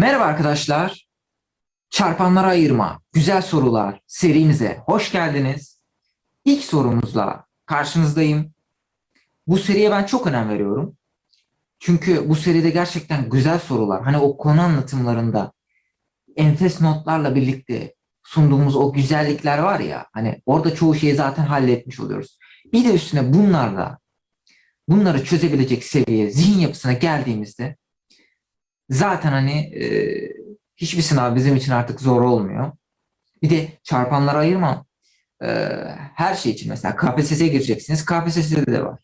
Merhaba arkadaşlar. Çarpanlara ayırma, güzel sorular serimize hoş geldiniz. İlk sorumuzla karşınızdayım. Bu seriye ben çok önem veriyorum. Çünkü bu seride gerçekten güzel sorular. Hani o konu anlatımlarında enfes notlarla birlikte sunduğumuz o güzellikler var ya. Hani orada çoğu şeyi zaten halletmiş oluyoruz. Bir de üstüne bunlarla bunları çözebilecek seviye, zihin yapısına geldiğimizde zaten hani e, hiçbir sınav bizim için artık zor olmuyor. Bir de çarpanlara ayırma. E, her şey için mesela KPSS'ye gireceksiniz. KPSS'de de var.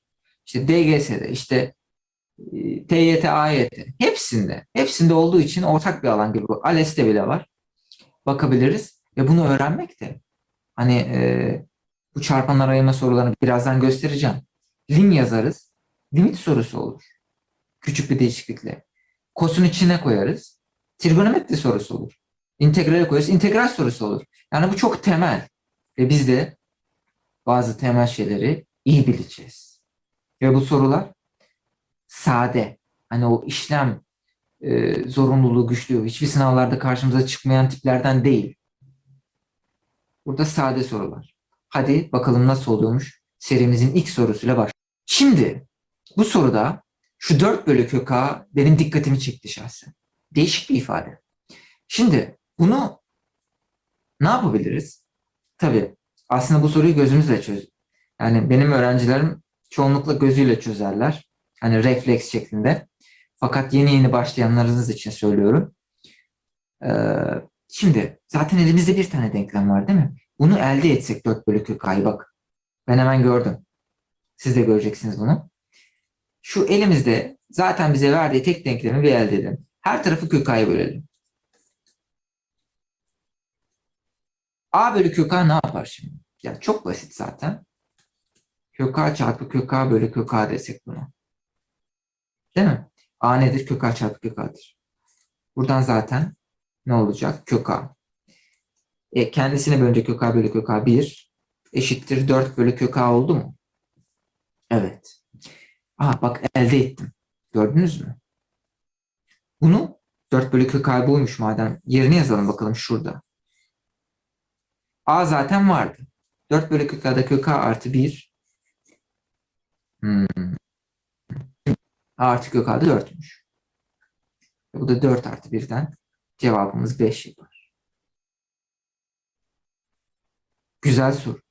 İşte DGS'de, işte e, TYT, AYT. Hepsinde. Hepsinde olduğu için ortak bir alan gibi. ALES'te bile var. Bakabiliriz. Ve bunu öğrenmek de hani e, bu çarpanlar ayırma sorularını birazdan göstereceğim. Lim yazarız. Limit sorusu olur. Küçük bir değişiklikle. Kosun içine koyarız. Trigonometri sorusu olur. İntegrale koyarız. İntegral sorusu olur. Yani bu çok temel. Ve biz de bazı temel şeyleri iyi bileceğiz. Ve bu sorular sade. Hani o işlem e, zorunluluğu güçlü. Hiçbir sınavlarda karşımıza çıkmayan tiplerden değil. Burada sade sorular. Hadi bakalım nasıl oluyormuş serimizin ilk sorusuyla baş. Şimdi bu soruda şu 4 bölü kök a benim dikkatimi çekti şahsen. Değişik bir ifade. Şimdi bunu ne yapabiliriz? Tabii aslında bu soruyu gözümüzle çöz. Yani benim öğrencilerim çoğunlukla gözüyle çözerler. Hani refleks şeklinde. Fakat yeni yeni başlayanlarınız için söylüyorum. Ee, şimdi zaten elimizde bir tane denklem var değil mi? Bunu elde etsek 4 bölü kök a'yı bak. Ben hemen gördüm. Siz de göreceksiniz bunu. Şu elimizde zaten bize verdiği tek denklemi bir elde edelim. Her tarafı kök a'ya bölelim. a bölü kök a ne yapar şimdi? Ya çok basit zaten. Kök a çarpı kök a bölü kök a desek buna. Değil mi? a nedir? Kök a çarpı kök a'dır. Buradan zaten ne olacak? Kök a. E, kendisine bölünce kök a bölü kök a 1 eşittir 4 bölü kök a oldu mu? Evet. Aa bak elde ettim. Gördünüz mü? Bunu 4 bölü kök a madem. Yerine yazalım bakalım şurada. A zaten vardı. 4 bölü kök a'da kök a artı 1. Hmm. A artı kök a'da 4'müş. Bu da 4 artı 1'den cevabımız 5 yapar. Güzel soru.